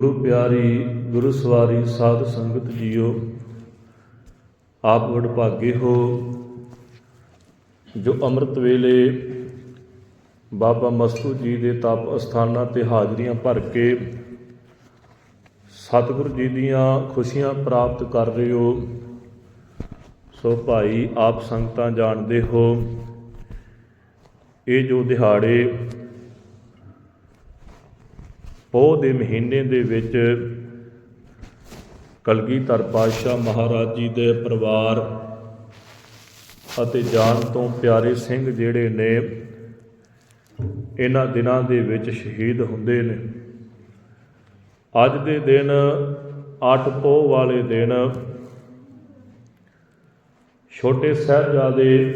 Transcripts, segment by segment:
ਗੁਰੂ ਪਿਆਰੀ, ਗੁਰੂ ਸਵਾਰੀ, ਸਾਧ ਸੰਗਤ ਜੀਓ, ਆਪ ਵਡਭਾਗੇ ਹੋ, ਜੋ ਅੰਮ੍ਰਿਤ ਵੇਲੇ ਬਾਬਾ ਮਸਤੂ ਜੀ ਦੇ ਤਪ ਅਸਥਾਨਾਂ ਤੇ ਹਾਜ਼ਰੀਆਂ ਭਰ ਕੇ ਸਤਿਗੁਰੂ ਜੀ ਦੀਆਂ ਖੁਸ਼ੀਆਂ ਪ੍ਰਾਪਤ ਕਰ ਰਹੇ ਹੋ, ਸੋ ਭਾਈ ਆਪ ਸੰਗਤਾਂ ਜਾਣਦੇ ਹੋ, ਇਹ ਜੋ ਦਿਹਾੜੇ ਪੋਹ ਦੇ ਮਹੀਨੇ ਦੇ ਵਿੱਚ ਕਲਗੀਧਰ ਪਾਤਸ਼ਾਹ ਮਹਾਰਾਜ ਜੀ ਦੇ ਪਰਿਵਾਰ ਅਤੇ ਜਾਨ ਤੋਂ ਪਿਆਰੇ ਸਿੰਘ ਜਿਹੜੇ ਨੇ, ਇਹਨਾਂ ਦਿਨਾਂ ਦੇ ਵਿੱਚ ਸ਼ਹੀਦ ਹੁੰਦੇ ਨੇ। ਅੱਜ ਦੇ ਦਿਨ ਅੱਠ ਪੋਹ ਵਾਲੇ ਦਿਨ ਛੋਟੇ ਸਾਹਿਬਜ਼ਾਦੇ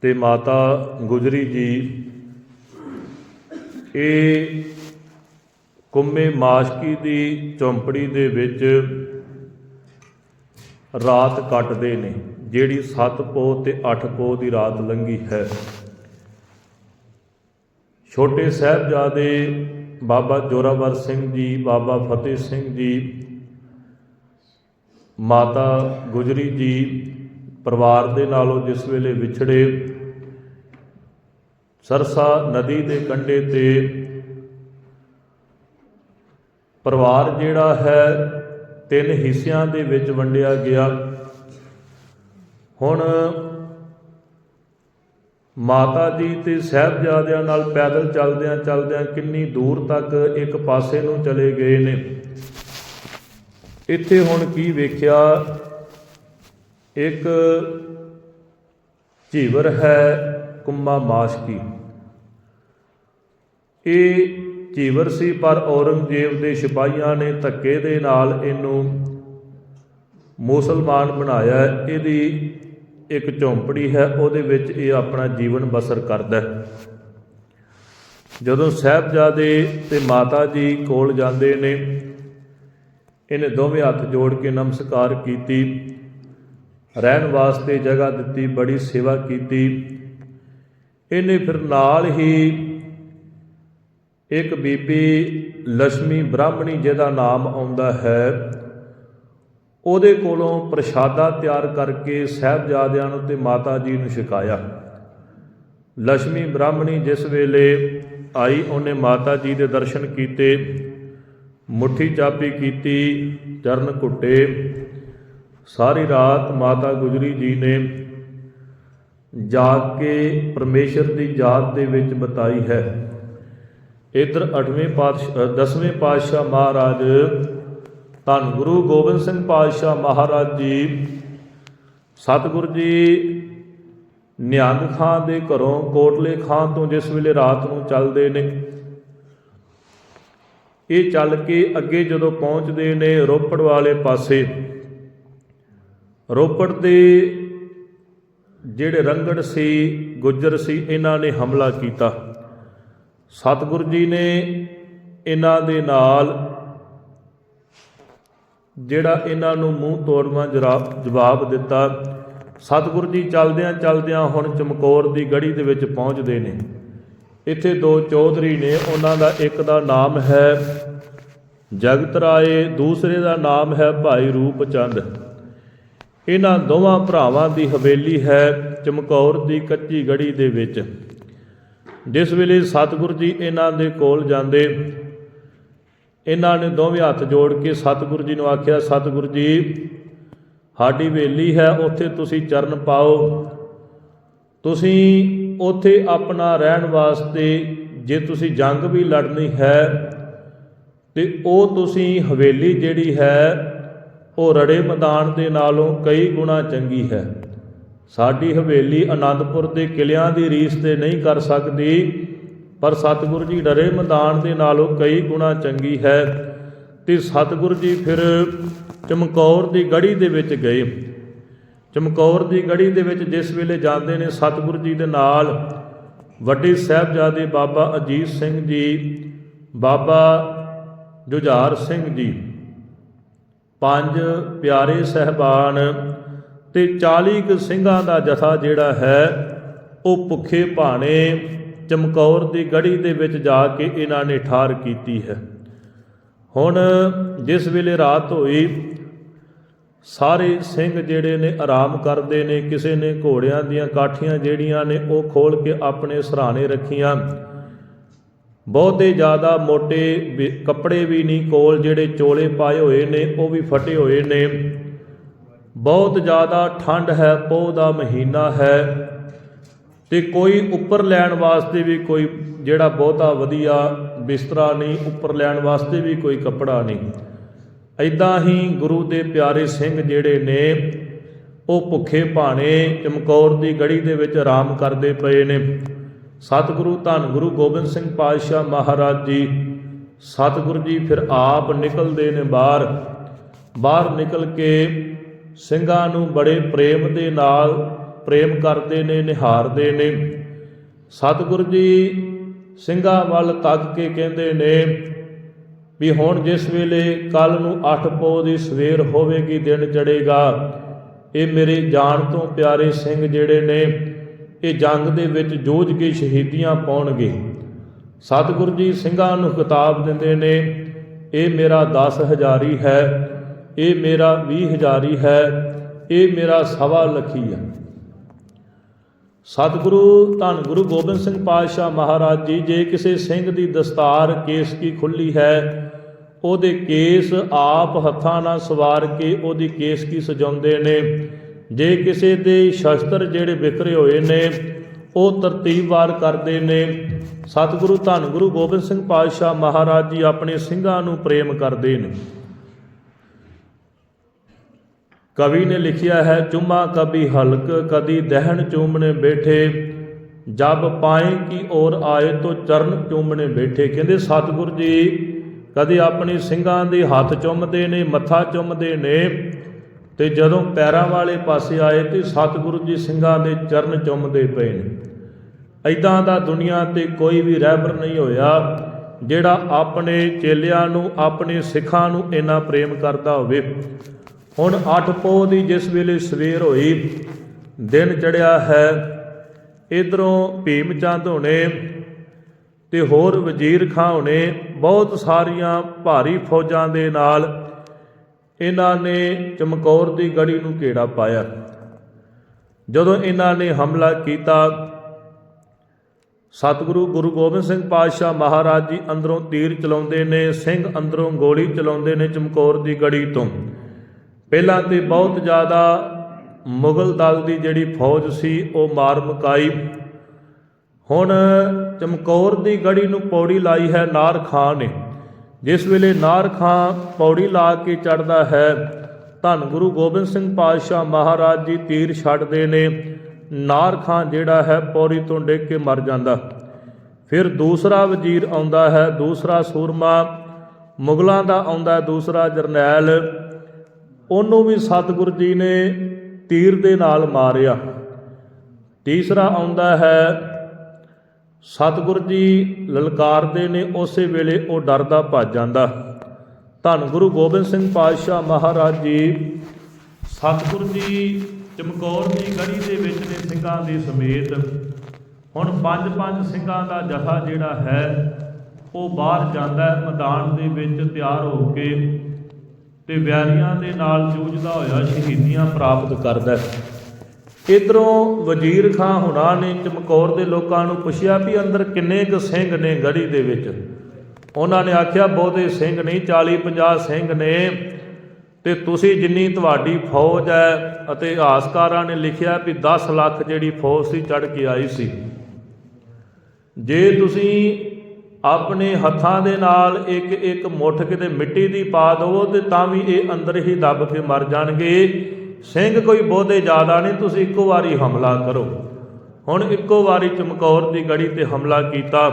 ਤੇ ਮਾਤਾ ਗੁਜਰੀ ਜੀ ਇਹ ਕੁੰਮੇ ਮਾਸ਼ਕੀ ਦੀ ਚੌਂਪੜੀ ਦੇ ਵਿੱਚ ਰਾਤ ਕੱਟਦੇ ਨੇ, ਜਿਹੜੀ 7 ਪੋਹ ਤੇ 8 ਪੋਹ ਦੀ ਰਾਤ ਲੰਗੀ ਹੈ। ਛੋਟੇ ਸਾਹਿਬਜ਼ਾਦੇ ਬਾਬਾ ਜੋਰਾਵਰ ਸਿੰਘ ਜੀ, ਬਾਬਾ ਫਤਿਹ ਸਿੰਘ ਜੀ, ਮਾਤਾ ਗੁਜਰੀ ਜੀ ਪਰਿਵਾਰ ਦੇ ਨਾਲੋਂ ਜਿਸ ਵੇਲੇ ਵਿਛੜੇ ਸਰਸਾ ਨਦੀ ਦੇ ਕੰਢੇ ਤੇ ਪਰਿਵਾਰ ਜਿਹੜਾ ਹੈ, ਤਿੰਨ ਹਿੱਸਿਆਂ ਦੇ ਵਿੱਚ ਵੰਡਿਆ ਗਿਆ। ਹੁਣ ਮਾਤਾ ਜੀ ਤੇ ਸਹਿਬਜ਼ਾਦਿਆਂ ਨਾਲ ਪੈਦਲ ਚੱਲਦਿਆਂ ਚੱਲਦਿਆਂ ਕਿੰਨੀ ਦੂਰ ਤੱਕ ਇੱਕ ਪਾਸੇ ਨੂੰ ਚਲੇ ਗਏ ਨੇ। ਇੱਥੇ ਹੁਣ ਕੀ ਵੇਖਿਆ? ਇੱਕ ਝੀਵਰ ਹੈ, ਕੁੰਮਾ ਮਾਸ਼ਕੀ। ਇਹ ਝੀਵਰ ਸੀ, ਪਰ ਔਰੰਗਜ਼ੇਬ ਦੇ ਸਿਪਾਹੀਆਂ ਨੇ ਧੱਕੇ ਦੇ ਨਾਲ ਇਹਨੂੰ ਮੁਸਲਮਾਨ ਬਣਾਇਆ। ਇਹਦੀ ਇੱਕ ਝੌਂਪੜੀ ਹੈ, ਉਹਦੇ ਵਿੱਚ ਇਹ ਆਪਣਾ ਜੀਵਨ ਬਸਰ ਕਰਦਾ ਹੈ। ਜਦੋਂ ਸਾਹਿਬਜ਼ਾਦੇ ਤੇ ਮਾਤਾ ਜੀ ਕੋਲ ਜਾਂਦੇ ਨੇ, ਇਹਨੇ ਦੋਵੇਂ ਹੱਥ ਜੋੜ ਕੇ ਨਮਸਕਾਰ ਕੀਤੀ, ਰਹਿਣ ਵਾਸਤੇ ਜਗ੍ਹਾ ਦਿੱਤੀ, ਬੜੀ ਸੇਵਾ ਕੀਤੀ। ਇਹਨੇ ਫਿਰ ਨਾਲ ਹੀ ਇੱਕ ਬੀਬੀ ਲక్ష్ਮੀ ਬ੍ਰਾਹਮਣੀ ਜਿਹਦਾ ਨਾਮ ਆਉਂਦਾ ਹੈ, ਉਹਦੇ ਕੋਲੋਂ ਪ੍ਰਸ਼ਾਦਾ ਤਿਆਰ ਕਰਕੇ ਸਹਿਬਜ਼ਾਦਿਆਂ ਨੂੰ ਤੇ ਮਾਤਾ ਜੀ ਨੂੰ ਸ਼ਿਕਾਇਆ ਲక్ష్ਮੀ ਬ੍ਰਾਹਮਣੀ ਜਿਸ ਵੇਲੇ ਆਈ, ਉਹਨੇ ਮਾਤਾ ਜੀ ਦੇ ਦਰਸ਼ਨ ਕੀਤੇ, ਮੁੱਠੀ ਚਾਪੀ ਕੀਤੀ, ਚਰਨ ਘੁੱਟੇ। ਸਾਰੀ ਰਾਤ ਮਾਤਾ ਗੁਜਰੀ ਜੀ ਨੇ ਜਾ ਕੇ ਪਰਮੇਸ਼ਰ ਦੀ ਯਾਦ ਦੇ ਵਿੱਚ ਬਤਾਈ ਹੈ। ਇਧਰ 8ਵੇਂ ਪਾਤਸ਼ਾਹ 10ਵੇਂ ਪਾਤਸ਼ਾਹ ਮਹਾਰਾਜ, ਧੰਨ ਗੁਰੂ ਗੋਬਿੰਦ ਸਿੰਘ ਪਾਤਸ਼ਾਹ ਮਹਾਰਾਜ ਜੀ, ਸਤਿਗੁਰ ਜੀ, ਨਿਹੰਗ ਖਾਂ ਦੇ ਘਰੋਂ ਕੋਟਲੇ ਖਾਂ ਤੋਂ ਜਿਸ ਵੇਲੇ ਰਾਤ ਨੂੰ ਚੱਲਦੇ ਨੇ, ਇਹ ਚੱਲ ਕੇ ਅੱਗੇ ਜਦੋਂ ਪਹੁੰਚਦੇ ਨੇ ਰੋਪੜ ਵਾਲੇ ਪਾਸੇ, ਰੋਪੜ ਦੇ ਜਿਹੜੇ ਰੰਗੜ ਸੀ, ਗੁੱਜਰ ਸੀ, ਇਹਨਾਂ ਨੇ ਹਮਲਾ ਕੀਤਾ। ਸਤਿਗੁਰੂ ਜੀ ਨੇ ਇਹਨਾਂ ਦੇ ਨਾਲ ਜਿਹੜਾ ਇਹਨਾਂ ਨੂੰ ਮੂੰਹ ਤੋੜਵਾ ਜਵਾਬ ਦਿੱਤਾ, ਸਤਿਗੁਰੂ ਜੀ ਚਲਦਿਆਂ ਚਲਦਿਆਂ ਹੁਣ ਚਮਕੌਰ ਦੀ ਗੜੀ ਦੇ ਵਿੱਚ ਪਹੁੰਚਦੇ ਨੇ। ਇੱਥੇ ਦੋ ਚੌਧਰੀ ਨੇ, ਉਹਨਾਂ ਦਾ ਇੱਕ ਦਾ ਨਾਮ ਹੈ ਜਗਤ ਰਾਏ, ਦੂਸਰੇ ਦਾ ਨਾਮ ਹੈ ਭਾਈ ਰੂਪ ਚੰਦ ਇਹਨਾਂ ਦੋਵਾਂ ਭਰਾਵਾਂ ਦੀ ਹਵੇਲੀ ਹੈ ਚਮਕੌਰ ਦੀ ਕੱਚੀ ਗੜੀ ਦੇ ਵਿੱਚ। ਜਿਸ ਵੇਲੇ ਸਤਿਗੁਰੂ ਜੀ ਇਹਨਾਂ ਦੇ ਕੋਲ ਜਾਂਦੇ, ਇਹਨਾਂ ਨੇ ਦੋਵੇਂ ਹੱਥ ਜੋੜ ਕੇ ਸਤਿਗੁਰੂ ਜੀ ਨੂੰ ਆਖਿਆ, ਸਤਿਗੁਰੂ ਜੀ, ਸਾਡੀ ਹਵੇਲੀ ਹੈ, ਉੱਥੇ ਤੁਸੀਂ ਚਰਨ ਪਾਓ। ਤੁਸੀਂ ਉੱਥੇ ਆਪਣਾ ਰਹਿਣ ਵਾਸਤੇ, ਜੇ ਤੁਸੀਂ ਜੰਗ ਵੀ ਲੜਨੀ ਹੈ, ਤੇ ਉਹ ਤੁਸੀਂ ਹਵੇਲੀ ਜਿਹੜੀ ਹੈ, ਉਹ ਰੜੇ ਮੈਦਾਨ ਦੇ ਨਾਲੋਂ ਕਈ ਗੁਣਾ ਚੰਗੀ ਹੈ। ਸਾਡੀ ਹਵੇਲੀ ਆਨੰਦਪੁਰ ਦੇ ਕਿਲਿਆਂ ਦੀ ਰੀਸ ਤੇ ਨਹੀਂ ਕਰ ਸਕਦੀ, ਪਰ ਸਤਿਗੁਰੂ ਜੀ ਡਰੇ ਮੈਦਾਨ ਦੇ ਨਾਲੋਂ ਕਈ ਗੁਣਾ ਚੰਗੀ ਹੈ। ਤੇ ਸਤਿਗੁਰੂ ਜੀ ਫਿਰ ਚਮਕੌਰ ਦੀ ਗੜੀ ਦੇ ਵਿੱਚ ਗਏ। ਚਮਕੌਰ ਦੀ ਗੜੀ ਦੇ ਵਿੱਚ ਜਿਸ ਵੇਲੇ ਜਾਂਦੇ ਨੇ ਸਤਿਗੁਰੂ ਜੀ ਦੇ ਨਾਲ, ਵੱਡੇ ਸਾਹਿਬਜ਼ਾਦੇ ਬਾਬਾ ਅਜੀਤ ਸਿੰਘ ਜੀ, ਬਾਬਾ ਜੁਝਾਰ ਸਿੰਘ ਜੀ, ਪੰਜ ਪਿਆਰੇ ਸਹਿਬਾਨ ਤੇ 40 ਕੁ ਸਿੰਘਾਂ ਦਾ ਜਥਾ ਜਿਹੜਾ ਹੈ, ਉਹ ਭੁੱਖੇ ਭਾਣੇ ਚਮਕੌਰ ਦੀ ਗੜੀ ਦੇ ਵਿੱਚ ਜਾ ਕੇ ਇਹਨਾਂ ਨੇ ਠਾਰ ਕੀਤੀ ਹੈ। ਹੁਣ ਜਿਸ ਵੇਲੇ ਰਾਤ ਹੋਈ, ਸਾਰੇ ਸਿੰਘ ਜਿਹੜੇ ਨੇ ਆਰਾਮ ਕਰਦੇ ਨੇ, ਕਿਸੇ ਨੇ ਘੋੜਿਆਂ ਦੀਆਂ ਕਾਠੀਆਂ ਜਿਹੜੀਆਂ ਨੇ, ਉਹ ਖੋਲ ਕੇ ਆਪਣੇ ਸਰਾਣੇ ਰੱਖੀਆਂ। ਬਹੁਤੇ ਜ਼ਿਆਦਾ ਮੋٹے ਵੀ- ਕੱਪੜੇ ਵੀ ਨਹੀਂ, ਕੋਲ ਜਿਹੜੇ ਚੋਲੇ ਪਾਏ ਹੋਏ ਨੇ, ਉਹ ਵੀ ਫਟੇ ਹੋਏ ਨੇ। ਬਹੁਤ ਜ਼ਿਆਦਾ ਠੰਡ ਹੈ, ਪੋਹ ਦਾ ਮਹੀਨਾ ਹੈ ਤੇ ਕੋਈ ਉੱਪਰ ਲੈਣ ਵਾਸਤੇ ਵੀ ਕੋਈ ਜਿਹੜਾ ਬਹੁਤਾ ਵਧੀਆ ਬਿਸਤਰਾ ਨਹੀਂ, ਉੱਪਰ ਲੈਣ ਵਾਸਤੇ ਵੀ ਕੋਈ ਕੱਪੜਾ ਨਹੀਂ। ਐਦਾਂ ਹੀ ਗੁਰੂ ਦੇ ਪਿਆਰੇ ਸਿੰਘ ਜਿਹੜੇ ਨੇ, ਉਹ ਭੁੱਖੇ ਭਾਣੇ ਚਮਕੌਰ ਦੀ ਗੜੀ ਦੇ ਵਿੱਚ ਆਰਾਮ ਕਰਦੇ ਪਏ ਨੇ। ਸਤਿਗੁਰੂ ਧੰਨ ਗੁਰੂ ਗੋਬਿੰਦ ਸਿੰਘ ਪਾਤਸ਼ਾਹ ਮਹਾਰਾਜ ਜੀ, ਸਤਿਗੁਰੂ ਜੀ ਫਿਰ ਆਪ ਨਿਕਲਦੇ ਨੇ ਬਾਹਰ। ਬਾਹਰ ਨਿਕਲ ਕੇ ਸਿੰਘਾਂ ਨੂੰ ਬੜੇ ਪ੍ਰੇਮ ਦੇ ਨਾਲ ਪ੍ਰੇਮ ਕਰਦੇ ਨੇ, ਨਿਹਾਰਦੇ ਨੇ। ਸਤਿਗੁਰੂ ਜੀ ਸਿੰਘਾਂ ਵੱਲ ਤੱਕ ਕੇ ਕਹਿੰਦੇ ਨੇ ਵੀ ਹੁਣ ਜਿਸ ਵੇਲੇ ਕੱਲ ਨੂੰ 8 ਪੋ ਦੀ ਸਵੇਰ ਹੋਵੇਗੀ, ਦਿਨ ਚੜੇਗਾ ਇਹ ਮੇਰੇ ਜਾਨ ਤੋਂ ਪਿਆਰੇ ਸਿੰਘ ਜਿਹੜੇ ਨੇ, ਇਹ ਜੰਗ ਦੇ ਵਿੱਚ ਜੋਝ ਕੇ ਸ਼ਹੀਦੀਆਂ ਪਾਉਣਗੇ। ਸਤਿਗੁਰੂ ਜੀ ਸਿੰਘਾਂ ਨੂੰ ਕਿਤਾਬ ਦਿੰਦੇ ਨੇ, ਇਹ ਮੇਰਾ 10 ਹਜ਼ਾਰੀ ਹੈ। ਇਹ ਮੇਰਾ 20 ਹਜ਼ਾਰੀ ਹੈ, ਇਹ ਮੇਰਾ ਸਵਾ ਲੱਖੀ ਹੈ। ਸਤਿਗੁਰੂ, ਧੰਨ ਗੁਰੂ ਗੋਬਿੰਦ ਸਿੰਘ ਪਾਤਸ਼ਾਹ ਮਹਾਰਾਜ ਜੀ, ਜੇ ਕਿਸੇ ਸਿੰਘ ਦੀ ਦਸਤਾਰ ਕੇਸ ਕੀ ਖੁੱਲੀ ਹੈ, ਉਹਦੇ ਕੇਸ ਆਪ ਹੱਥਾਂ ਨਾਲ ਸਵਾਰ ਕੇ ਉਹਦੀ ਕੇਸ ਕੀ ਸਜਾਉਂਦੇ ਨੇ। ਜੇ ਕਿਸੇ ਦੇ ਸ਼ਸਤਰ ਜਿਹੜੇ ਵਿਖਰੇ ਹੋਏ ਨੇ, ਉਹ ਤਰਤੀਬਵਾਰ ਕਰਦੇ ਨੇ। ਸਤਿਗੁਰੂ, ਧੰਨ ਗੁਰੂ ਗੋਬਿੰਦ ਸਿੰਘ ਪਾਤਸ਼ਾਹ ਮਹਾਰਾਜ ਜੀ ਆਪਣੇ ਸਿੰਘਾਂ ਨੂੰ ਪ੍ਰੇਮ ਕਰਦੇ ਨੇ। ਕਵੀ ਨੇ ਲਿਖਿਆ ਹੈ, ਚੁੰਮਾ ਕਭੀ ਹਲਕ, ਕਦੀ ਦਹਿਣ ਚੁੰਮਣੇ ਬੈਠੇ। ਜਬ ਪਾਏ ਕੀ ਔਰ ਆਏ ਤੋ ਚਰਨ ਚੁੰਮਣੇ ਬੈਠੇ। ਕਹਿੰਦੇ, ਸਤਿਗੁਰ ਜੀ, ਕਦੇ ਆਪਣੀ ਸਿੰਘਾਂ ਦੇ ਹੱਥ ਚੁੰਮਦੇ ਨੇ, ਮੱਥਾ ਚੁੰਮਦੇ ਨੇ ਤੇ ਜਦੋਂ ਪੈਰਾਂ ਵਾਲੇ ਪਾਸੇ ਆਏ ਤੇ ਸਤਿਗੁਰੂ ਜੀ ਸਿੰਘਾਂ ਦੇ ਚਰਨ ਚੁੰਮਦੇ ਪਏ ਨੇ। ਐਦਾਂ ਦਾ ਦੁਨੀਆ ਤੇ ਕੋਈ ਵੀ ਰਹਿਬਰ ਨਹੀਂ ਹੋਇਆ, ਜਿਹੜਾ ਆਪਣੇ ਚੇਲਿਆਂ ਨੂੰ, ਆਪਣੇ ਸਿੱਖਾਂ ਨੂੰ ਇੰਨਾ ਪ੍ਰੇਮ ਕਰਦਾ ਹੋਵੇ। ਹੁਣ 8 ਪੋਹ ਦੀ ਜਿਸ ਵੇਲੇ ਸਵੇਰ ਹੋਈ, ਦਿਨ ਚੜਿਆ ਹੈ, ਇਧਰੋਂ ਭੀਮ ਚੰਦ ਹੋਣੇ ਤੇ ਹੋਰ ਵਜ਼ੀਰ ਖਾਂ ਹੋਣੇ ਬਹੁਤ ਸਾਰੀਆਂ ਭਾਰੀ ਫੌਜਾਂ ਦੇ ਨਾਲ ਇਹਨਾਂ ਨੇ ਚਮਕੌਰ ਦੀ ਗੜੀ ਨੂੰ ਘੇੜਾ ਪਾਇਆ। ਜਦੋਂ ਇਹਨਾਂ ਨੇ ਹਮਲਾ ਕੀਤਾ, ਸਤਿਗੁਰੂ ਗੁਰੂ ਗੋਬਿੰਦ ਸਿੰਘ ਪਾਤਸ਼ਾਹ ਮਹਾਰਾਜ ਜੀ ਅੰਦਰੋਂ ਤੀਰ ਚਲਾਉਂਦੇ ਨੇ, ਸਿੰਘ ਅੰਦਰੋਂ ਗੋਲੀ ਚਲਾਉਂਦੇ ਨੇ ਚਮਕੌਰ ਦੀ ਗੜੀ ਤੋਂ। ਪਹਿਲਾਂ ਤੇ ਬਹੁਤ ਜ਼ਿਆਦਾ ਮੁਗਲ ਦਲ ਦੀ ਜਿਹੜੀ ਫੌਜ ਸੀ, ਉਹ ਮਾਰ ਮੁਕਾਈ। ਹੁਣ ਚਮਕੌਰ ਦੀ ਗੜੀ ਨੂੰ ਪੌੜੀ ਲਾਈ ਹੈ ਨਾਰ ਖਾਂ ਨੇ। ਜਿਸ ਵੇਲੇ ਨਾਰ ਖਾਂ ਪੌੜੀ ਲਾ ਕੇ ਚੜਦਾ ਹੈ, ਧੰਨ ਗੁਰੂ ਗੋਬਿੰਦ ਸਿੰਘ ਪਾਤਸ਼ਾਹ ਮਹਾਰਾਜ ਜੀ ਤੀਰ ਛੱਡਦੇ ਨੇ। ਨਾਰ ਖਾਂ ਜਿਹੜਾ ਹੈ ਪੌੜੀ ਤੋਂ ਡਿੱਗ ਕੇ ਮਰ ਜਾਂਦਾ। ਫਿਰ ਦੂਸਰਾ ਵਜ਼ੀਰ ਆਉਂਦਾ ਹੈ, ਦੂਸਰਾ ਸੂਰਮਾ। ਮੁਗਲਾਂ ਦਾ ਆਉਂਦਾ ਦੂਸਰਾ ਜਰਨੈਲ। ਉਹਨੂੰ ਵੀ ਸਤਿਗੁਰੂ ਜੀ ਨੇ ਤੀਰ ਦੇ ਨਾਲ ਮਾਰਿਆ। ਤੀਸਰਾ ਆਉਂਦਾ ਹੈ, ਸਤਿਗੁਰੂ ਜੀ ਲਲਕਾਰਦੇ ਨੇ, ਉਸੇ ਵੇਲੇ ਉਹ ਡਰਦਾ ਭੱਜ ਜਾਂਦਾ। ਧੰਨ ਗੁਰੂ ਗੋਬਿੰਦ ਸਿੰਘ ਪਾਤਸ਼ਾਹ ਮਹਾਰਾਜ ਜੀ, ਸਤਿਗੁਰੂ ਜੀ ਚਮਕੌਰ ਦੀ ਗੜੀ ਦੇ ਵਿੱਚ ਨੇ ਸਿੰਘਾਂ ਦੇ ਸਮੇਤ, ਹੁਣ ਪੰਜ ਪੰਜ ਸਿੰਘਾਂ ਦਾ ਜਥਾ ਜਿਹੜਾ ਹੈ, ਉਹ ਬਾਹਰ ਜਾਂਦਾ ਮੈਦਾਨ ਦੇ ਵਿੱਚ ਤਿਆਰ ਹੋ ਕੇ ਤੇ ਵੈਰੀਆਂ ਦੇ ਨਾਲ ਜੂਝਦਾ ਹੋਇਆ ਸ਼ਹੀਦੀਆਂ ਪ੍ਰਾਪਤ ਕਰਦਾ ਹੈ। ਇਧਰੋਂ ਵਜ਼ੀਰ ਖਾਂ ਹੁਣਾ ਨੇ ਚਮਕੌਰ ਦੇ ਲੋਕਾਂ ਨੂੰ ਪੁੱਛਿਆ ਵੀ ਅੰਦਰ ਕਿੰਨੇ ਕੁ ਸਿੰਘ ਨੇ ਗੜੀ ਦੇ ਵਿੱਚ। ਉਹਨਾਂ ਨੇ ਆਖਿਆ, ਬਹੁਤੇ ਸਿੰਘ ਨਹੀਂ 40 50 ਸਿੰਘ ਨੇ। ਤੇ ਤੁਸੀਂ ਜਿੰਨੀ ਤੁਹਾਡੀ ਫੌਜ ਹੈ ਅਤੇ ਇਤਿਹਾਸਕਾਰਾਂ ਨੇ ਲਿਖਿਆ ਵੀ 10 ਲੱਖ ਜਿਹੜੀ ਫੌਜ ਸੀ ਚੜ ਕੇ ਆਈ ਸੀ। ਜੇ ਤੁਸੀਂ ਆਪਣੇ ਹੱਥਾਂ ਦੇ ਨਾਲ ਇੱਕ ਇੱਕ ਮੁੱਠ ਕਿਤੇ ਮਿੱਟੀ ਦੀ ਪਾ ਦਵੋ ਤੇ ਤਾਂ ਵੀ ਇਹ ਅੰਦਰ ਹੀ ਦੱਬ ਕੇ ਮਰ ਜਾਣਗੇ। ਸਿੰਘ ਕੋਈ ਬਹੁਤੇ ਜ਼ਿਆਦਾ ਨਹੀਂ, ਤੁਸੀਂ ਇੱਕੋ ਵਾਰੀ ਹਮਲਾ ਕਰੋ। ਹੁਣ ਇੱਕੋ ਵਾਰੀ ਚਮਕੌਰ ਦੀ ਗੜੀ ਤੇ ਹਮਲਾ ਕੀਤਾ।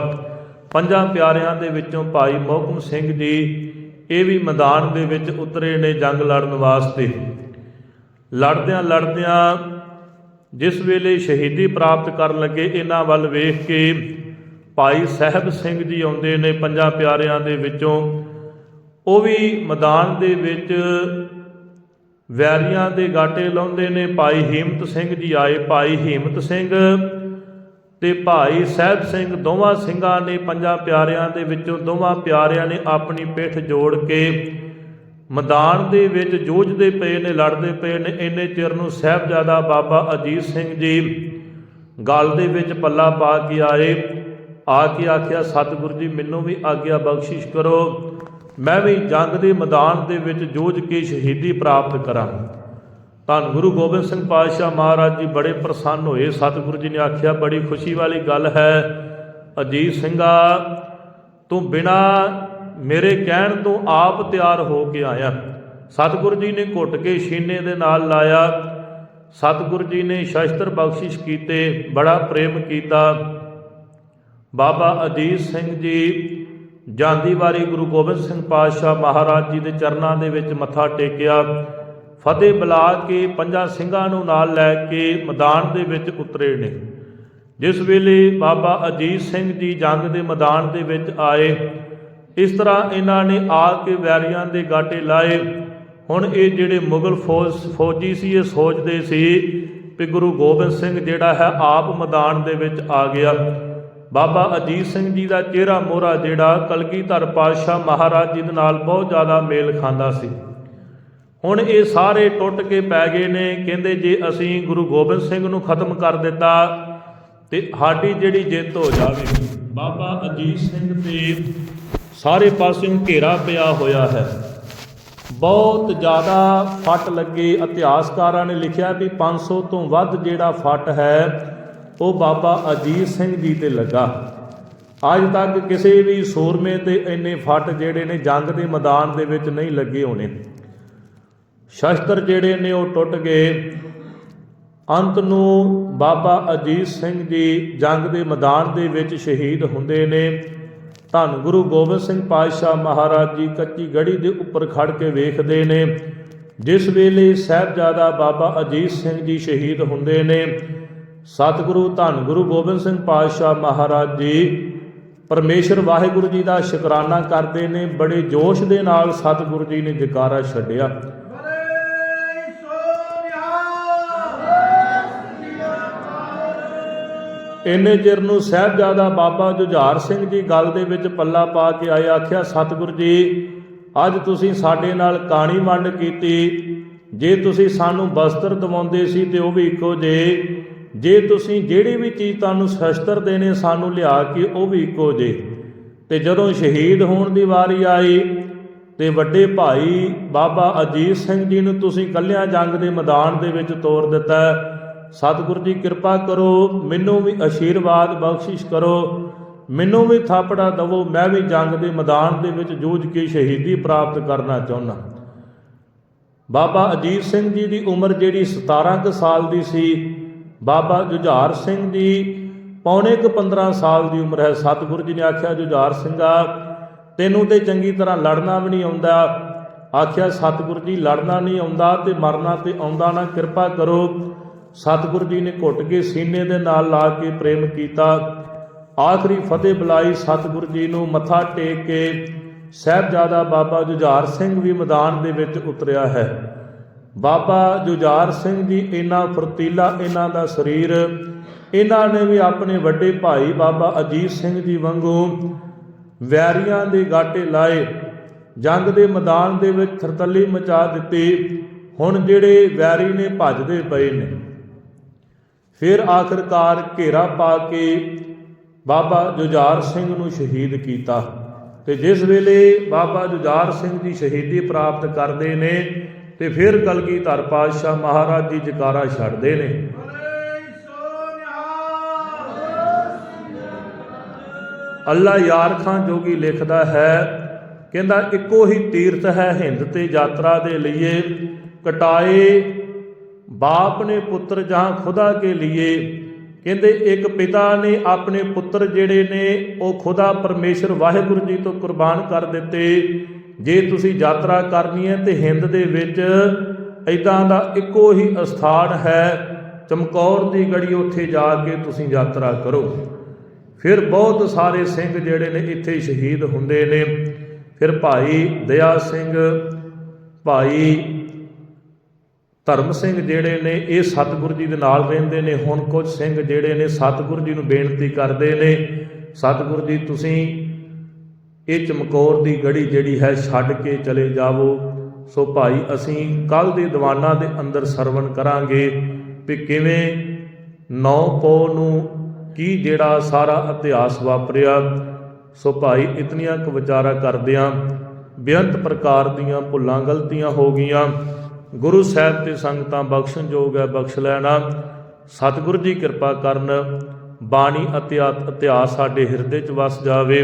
ਪੰਜਾਂ ਪਿਆਰਿਆਂ ਦੇ ਵਿੱਚੋਂ ਭਾਈ ਮੋਹਕਮ ਸਿੰਘ ਜੀ ਇਹ ਵੀ ਮੈਦਾਨ ਦੇ ਵਿੱਚ ਉਤਰੇ ਨੇ ਜੰਗ ਲੜਨ ਵਾਸਤੇ। ਲੜਦਿਆਂ ਲੜਦਿਆਂ ਜਿਸ ਵੇਲੇ ਸ਼ਹੀਦੀ ਪ੍ਰਾਪਤ ਕਰਨ ਲੱਗੇ, ਇਹਨਾਂ ਵੱਲ ਵੇਖ ਕੇ ਭਾਈ ਸਾਹਿਬ ਸਿੰਘ ਜੀ ਆਉਂਦੇ ਨੇ ਪੰਜਾਂ ਪਿਆਰਿਆਂ ਦੇ ਵਿੱਚੋਂ। ਉਹ ਵੀ ਮੈਦਾਨ ਦੇ ਵਿੱਚ ਵੈਰੀਆਂ ਦੇ ਗਾਟੇ ਲਾਉਂਦੇ ਨੇ। ਭਾਈ ਹੀਮਤ ਸਿੰਘ ਜੀ ਆਏ। ਭਾਈ ਹੀਮਤ ਸਿੰਘ ਤੇ ਭਾਈ ਸਾਹਿਬ ਸਿੰਘ ਦੋਵਾਂ ਸਿੰਘਾਂ ਨੇ ਪੰਜਾਂ ਪਿਆਰਿਆਂ ਦੇ ਵਿੱਚੋਂ ਦੋਵਾਂ ਪਿਆਰਿਆਂ ਨੇ ਆਪਣੀ ਪਿੱਠ ਜੋੜ ਕੇ ਮੈਦਾਨ ਦੇ ਵਿੱਚ ਜੂਝਦੇ ਪਏ ਨੇ, ਲੜਦੇ ਪਏ ਨੇ। ਇੰਨੇ ਚਿਰ ਨੂੰ ਸਾਹਿਬਜ਼ਾਦਾ ਬਾਬਾ ਅਜੀਤ ਸਿੰਘ ਜੀ ਗਲ ਦੇ ਵਿੱਚ ਪੱਲਾ ਪਾ ਕੇ ਆਏ। ਆ ਕੇ ਆਖਿਆ, ਸਤਿਗੁਰੂ ਜੀ, ਮੈਨੂੰ ਵੀ ਆਗਿਆ ਬਖਸ਼ਿਸ਼ ਕਰੋ। ਮੈਂ ਵੀ ਜੰਗ ਦੇ ਮੈਦਾਨ ਦੇ ਵਿੱਚ ਜੂਝ ਕੇ ਸ਼ਹੀਦੀ ਪ੍ਰਾਪਤ ਕਰਾਂ। ਧੰਨ ਗੁਰੂ ਗੋਬਿੰਦ ਸਿੰਘ ਪਾਤਸ਼ਾਹ ਮਹਾਰਾਜ ਜੀ ਬੜੇ ਪ੍ਰਸੰਨ ਹੋਏ। ਸਤਿਗੁਰੂ ਜੀ ਨੇ ਆਖਿਆ, ਬੜੀ ਖੁਸ਼ੀ ਵਾਲੀ ਗੱਲ ਹੈ। ਅਜੀਤ ਸਿੰਘਾ, ਤੂੰ ਬਿਨਾ ਮੇਰੇ ਕਹਿਣ ਤੋਂ ਆਪ ਤਿਆਰ ਹੋ ਕੇ ਆਇਆ। ਸਤਿਗੁਰੂ ਜੀ ਨੇ ਘੁੱਟ ਕੇ ਛੀਨੇ ਦੇ ਨਾਲ ਲਾਇਆ। ਸਤਿਗੁਰੂ ਜੀ ਨੇ ਸ਼ਸਤਰ ਬਖਸ਼ਿਸ਼ ਕੀਤੇ, ਬੜਾ ਪ੍ਰੇਮ ਕੀਤਾ। ਬਾਬਾ ਅਜੀਤ ਸਿੰਘ ਜੀ ਜਾਂਦੀ ਵਾਰੀ ਗੁਰੂ ਗੋਬਿੰਦ ਸਿੰਘ ਪਾਤਸ਼ਾਹ ਮਹਾਰਾਜ ਜੀ ਦੇ ਚਰਨਾਂ ਦੇ ਵਿੱਚ ਮੱਥਾ ਟੇਕਿਆ। ਫਤਿਹ ਬੁਲਾ ਕੇ ਪੰਜਾਂ ਸਿੰਘਾਂ ਨੂੰ ਨਾਲ ਲੈ ਕੇ ਮੈਦਾਨ ਦੇ ਵਿੱਚ ਉਤਰੇ ਨੇ। ਜਿਸ ਵੇਲੇ ਬਾਬਾ ਅਜੀਤ ਸਿੰਘ ਜੀ ਜੰਗ ਦੇ ਮੈਦਾਨ ਦੇ ਵਿੱਚ ਆਏ, ਇਸ ਤਰ੍ਹਾਂ ਇਹਨਾਂ ਨੇ ਆ ਕੇ ਵੈਰੀਆਂ ਦੇ ਗਾਟੇ ਲਾਏ। ਹੁਣ ਇਹ ਜਿਹੜੇ ਮੁਗਲ ਫੌਜ, ਫੌਜੀ ਸੀ, ਇਹ ਸੋਚਦੇ ਸੀ ਕਿ ਗੁਰੂ ਗੋਬਿੰਦ ਸਿੰਘ ਜਿਹੜਾ ਹੈ ਆਪ ਮੈਦਾਨ ਦੇ ਵਿੱਚ ਆ ਗਿਆ। ਬਾਬਾ ਅਜੀਤ ਸਿੰਘ ਜੀ ਦਾ ਚਿਹਰਾ ਮੋਹਰਾ ਜਿਹੜਾ ਕਲਗੀਧਰ ਪਾਤਸ਼ਾਹ ਮਹਾਰਾਜ ਜੀ ਦੇ ਨਾਲ ਬਹੁਤ ਜ਼ਿਆਦਾ ਮੇਲ ਖਾਂਦਾ ਸੀ। ਹੁਣ ਇਹ ਸਾਰੇ ਟੁੱਟ ਕੇ ਪੈ ਗਏ ਨੇ, ਕਹਿੰਦੇ ਜੇ ਅਸੀਂ ਗੁਰੂ ਗੋਬਿੰਦ ਸਿੰਘ ਨੂੰ ਖਤਮ ਕਰ ਦਿੱਤਾ ਤੇ ਸਾਡੀ ਜਿਹੜੀ ਜਿੱਤ ਹੋ ਜਾਵੇਗੀ ਬਾਬਾ ਅਜੀਤ ਸਿੰਘ ਤੇ ਸਾਰੇ ਪਾਸਿਓਂ ਘੇਰਾ ਪਿਆ ਹੋਇਆ ਹੈ। ਬਹੁਤ ਜ਼ਿਆਦਾ ਫੱਟ ਲੱਗੇ ਇਤਿਹਾਸਕਾਰਾਂ ਨੇ ਲਿਖਿਆ ਵੀ 500 ਤੋਂ ਵੱਧ ਜਿਹੜਾ ਫੱਟ ਹੈ ਉਹ ਬਾਬਾ ਅਜੀਤ ਸਿੰਘ ਜੀ ਤੇ ਲੱਗਾ। ਅੱਜ ਤੱਕ ਕਿਸੇ ਵੀ ਸੂਰਮੇ ਤੇ ਇੰਨੇ ਫੱਟ ਜਿਹੜੇ ਨੇ ਜੰਗ ਦੇ ਮੈਦਾਨ ਦੇ ਵਿੱਚ ਨਹੀਂ ਲੱਗੇ ਹੋਣੇ। ਸ਼ਸਤਰ ਜਿਹੜੇ ਨੇ ਉਹ ਟੁੱਟ ਗਏ। ਅੰਤ ਨੂੰ ਬਾਬਾ ਅਜੀਤ ਸਿੰਘ ਜੀ ਜੰਗ ਦੇ ਮੈਦਾਨ ਦੇ ਵਿੱਚ ਸ਼ਹੀਦ ਹੁੰਦੇ ਨੇ। ਧੰਨ ਗੁਰੂ ਗੋਬਿੰਦ ਸਿੰਘ ਪਾਤਸ਼ਾਹ ਮਹਾਰਾਜ ਜੀ ਕੱਚੀ ਗੜੀ ਦੇ ਉੱਪਰ ਖੜ ਕੇ ਵੇਖਦੇ ਨੇ। ਜਿਸ ਵੇਲੇ ਸਾਹਿਬਜ਼ਾਦਾ ਬਾਬਾ ਅਜੀਤ ਸਿੰਘ ਜੀ ਸ਼ਹੀਦ ਹੁੰਦੇ ਨੇ ਸਤਿਗੁਰੂ ਧੰਨ ਗੁਰੂ ਗੋਬਿੰਦ ਸਿੰਘ ਪਾਤਸ਼ਾਹ ਮਹਾਰਾਜ ਜੀ, ਪਰਮੇਸ਼ਰ ਵਾਹਿਗੁਰੂ ਜੀ ਦਾ ਸ਼ੁਕਰਾਨਾ ਕਰਦੇ ਨੇ, ਬੜੇ ਜੋਸ਼ ਦੇ ਨਾਲ ਸਤਿਗੁਰੂ ਜੀ ਨੇ ਜਕਾਰਾ ਛੱਡਿਆ। ਇੰਨੇ ਚਿਰ ਨੂੰ ਸਾਹਿਬਜ਼ਾਦਾ ਬਾਬਾ ਜੁਝਾਰ ਸਿੰਘ ਜੀ ਗੱਲ ਦੇ ਵਿੱਚ ਪੱਲਾ ਪਾ ਕੇ ਆਏ, ਆਖਿਆ, ਸਤਿਗੁਰੂ ਜੀ, ਅੱਜ ਤੁਸੀਂ ਸਾਡੇ ਨਾਲ ਕਾਣੀ ਵੰਡ ਕੀਤੀ। ਜੇ ਤੁਸੀਂ ਸਾਨੂੰ ਬਸਤਰ ਦਵਾਉਂਦੇ ਸੀ ਤੇ ਉਹ ਵੀ ਇੱਕੋ ਜੇ ਜੇ ਤੁਸੀਂ ਜਿਹੜੀ ਵੀ ਚੀਜ਼ ਤੁਹਾਨੂੰ ਸ਼ਸਤਰ ਦੇਣੇ ਸਾਨੂੰ ਲਿਆ ਕੇ ਉਹ ਵੀ ਇੱਕੋ ਜੇ ਤੇ ਜਦੋਂ ਸ਼ਹੀਦ ਹੋਣ ਦੀ ਵਾਰੀ ਆਈ, ਤੇ ਵੱਡੇ ਭਾਈ ਬਾਬਾ ਅਜੀਤ ਸਿੰਘ ਜੀ ਨੂੰ ਤੁਸੀਂ ਕੱਲਿਆਂ ਜੰਗ ਦੇ ਮੈਦਾਨ ਦੇ ਵਿੱਚ ਤੋਰ ਦਿੱਤਾ ਸਤਿਗੁਰੂ ਜੀ ਕਿਰਪਾ ਕਰੋ, ਮੈਨੂੰ ਵੀ ਆਸ਼ੀਰਵਾਦ ਬਖਸ਼ਿਸ਼ ਕਰੋ, ਮੈਨੂੰ ਵੀ ਥਾਪੜਾ ਦਵੋ, ਮੈਂ ਵੀ ਜੰਗ ਦੇ ਮੈਦਾਨ ਦੇ ਵਿੱਚ ਜੂਝ ਕੇ ਸ਼ਹੀਦੀ ਪ੍ਰਾਪਤ ਕਰਨਾ ਚਾਹੁੰਦਾ। ਬਾਬਾ ਅਜੀਤ ਸਿੰਘ ਜੀ ਦੀ ਉਮਰ ਜਿਹੜੀ 17 ਕੁ ਸਾਲ ਦੀ ਸੀ ਬਾਬਾ ਜੁਝਾਰ ਸਿੰਘ ਦੀ ਪੌਣੇ ਕੁ 15 ਸਾਲ ਦੀ ਉਮਰ ਹੈ। ਸਤਿਗੁਰੂ ਜੀ ਨੇ ਆਖਿਆ, ਜੁਝਾਰ ਸਿੰਘਾ, ਤੈਨੂੰ ਤੇ ਚੰਗੀ ਤਰ੍ਹਾਂ ਲੜਨਾ ਵੀ ਨਹੀਂ ਆਉਂਦਾ। ਆਖਿਆ, ਸਤਿਗੁਰੂ ਜੀ, ਲੜਨਾ ਨਹੀਂ ਆਉਂਦਾ ਤੇ ਮਰਨਾ ਤੇ ਆਉਂਦਾ ਨਾ, ਕਿਰਪਾ ਕਰੋ। ਸਤਿਗੁਰੂ ਜੀ ਨੇ ਘੁੱਟ ਕੇ ਸੀਨੇ ਦੇ ਨਾਲ ਲਾ ਕੇ ਪ੍ਰੇਮ ਕੀਤਾ। ਆਖਰੀ ਫਤਿਹ ਬੁਲਾਈ ਸਤਿਗੁਰੂ ਜੀ ਨੂੰ, ਮੱਥਾ ਟੇਕ ਕੇ, ਸਾਹਿਬਜ਼ਾਦਾ ਬਾਬਾ ਜੁਝਾਰ ਸਿੰਘ ਵੀ ਮੈਦਾਨ ਦੇ ਵਿੱਚ ਉਤਰਿਆ ਹੈ। ਬਾਬਾ ਜੁਝਾਰ ਸਿੰਘ ਜੀ ਇੰਨਾ ਫਰਤੀਲਾ ਇਹਨਾਂ ਦਾ ਸਰੀਰ। ਇਹਨਾਂ ਨੇ ਵੀ ਆਪਣੇ ਵੱਡੇ ਭਾਈ ਬਾਬਾ ਅਜੀਤ ਸਿੰਘ ਜੀ ਵਾਂਗੂ ਵੈਰੀਆਂ ਦੇ ਗਾਟੇ ਲਾਏ। ਜੰਗ ਦੇ ਮੈਦਾਨ ਦੇ ਵਿੱਚ ਥਰਤੱਲੀ ਮਚਾ ਦਿੱਤੀ। ਹੁਣ ਜਿਹੜੇ ਵੈਰੀ ਨੇ ਭੱਜਦੇ ਪਏ ਨੇ। ਫਿਰ ਆਖਰਕਾਰ ਘੇਰਾ ਪਾ ਕੇ ਬਾਬਾ ਜੁਝਾਰ ਸਿੰਘ ਨੂੰ ਸ਼ਹੀਦ ਕੀਤਾ। ਤੇ ਜਿਸ ਵੇਲੇ ਬਾਬਾ ਜੁਝਾਰ ਸਿੰਘ ਦੀ ਸ਼ਹੀਦੀ ਪ੍ਰਾਪਤ ਕਰਦੇ ਨੇ ਤੇ ਫਿਰ ਕਲਗੀਧਰ ਪਾਤਸ਼ਾਹ ਮਹਾਰਾਜ ਜੀ ਜਕਾਰਾ ਛੱਡਦੇ ਨੇ। ਅੱਲਾ ਯਾਰ ਖਾਨ ਜੋਗੀ ਲਿਖਦਾ ਹੈ, ਕਹਿੰਦਾ ਇੱਕੋ ਹੀ ਤੀਰਥ ਹੈ ਹਿੰਦ ਤੇ ਯਾਤਰਾ ਦੇ ਲਈਏ, ਕਟਾਏ ਬਾਪ ਨੇ ਪੁੱਤਰ ਜਹਾਂ ਖੁਦਾ ਕੇ ਲਈਏ। ਕਹਿੰਦੇ ਇੱਕ ਪਿਤਾ ਨੇ ਆਪਣੇ ਪੁੱਤਰ ਜਿਹੜੇ ਨੇ, ਉਹ ਖੁਦਾ ਪਰਮੇਸ਼ਰ ਵਾਹਿਗੁਰੂ ਜੀ ਤੋਂ ਕੁਰਬਾਨ ਕਰ ਦਿੱਤੇ। ਜੇ ਤੁਸੀਂ ਯਾਤਰਾ ਕਰਨੀ ਹੈ ਤੇ ਹਿੰਦ ਦੇ ਵਿੱਚ ਐਦਾਂ ਦਾ ਇੱਕੋ ਹੀ ਅਸਥਾਨ ਹੈ, ਚਮਕੌਰ ਦੀ ਗੜੀ ਉੱਥੇ ਜਾ ਕੇ ਤੁਸੀਂ ਯਾਤਰਾ ਕਰੋ। ਫਿਰ ਬਹੁਤ ਸਾਰੇ ਸਿੰਘ ਜਿਹੜੇ ਨੇ ਇੱਥੇ ਸ਼ਹੀਦ ਹੁੰਦੇ ਨੇ। ਫਿਰ ਭਾਈ ਦਇਆ ਸਿੰਘ, ਭਾਈ ਧਰਮ ਸਿੰਘ ਜਿਹੜੇ ਨੇ, ਇਹ ਸਤਿਗੁਰੂ ਜੀ ਦੇ ਨਾਲ ਰਹਿੰਦੇ ਨੇ। ਹੁਣ ਕੁਝ ਸਿੰਘ ਜਿਹੜੇ ਨੇ ਸਤਿਗੁਰੂ ਜੀ ਨੂੰ ਬੇਨਤੀ ਕਰਦੇ ਨੇ, ਸਤਿਗੁਰੂ ਜੀ, ਤੁਸੀਂ ਇਹ ਚਮਕੌਰ ਦੀ ਗੜੀ ਜਿਹੜੀ ਹੈ, ਛੱਡ ਕੇ ਚਲੇ ਜਾਵੋ। ਸੋ ਭਾਈ, ਅਸੀਂ ਕੱਲ ਦੇ ਦੀਵਾਨਾਂ ਦੇ ਅੰਦਰ ਸਰਵਣ ਕਰਾਂਗੇ ਵੀ ਕਿਵੇਂ ਨੌ ਪੋ ਨੂੰ ਕੀ ਜਿਹੜਾ ਸਾਰਾ ਇਤਿਹਾਸ ਵਾਪਰਿਆ। ਸੋ ਭਾਈ, ਇਤਨੀਆਂ ਕੁ ਵਿਚਾਰਾ ਕਰਦਿਆਂ ਬੇਅੰਤ ਪ੍ਰਕਾਰ ਦੀਆਂ ਭੁੱਲਾਂ ਗਲਤੀਆਂ ਹੋ ਗਈਆਂ। ਗੁਰੂ ਸਾਹਿਬ ਤੇ ਸੰਗਤਾਂ ਬਖਸ਼ਣ ਯੋਗ ਹੈ, ਬਖਸ਼ ਲੈਣਾ। ਸਤਿਗੁਰੂ ਜੀ ਕਿਰਪਾ ਕਰਨ, ਬਾਣੀ ਅਤੇ ਇਤਿਹਾਸ ਸਾਡੇ ਹਿਰਦੇ 'ਚ ਵਸ ਜਾਵੇ।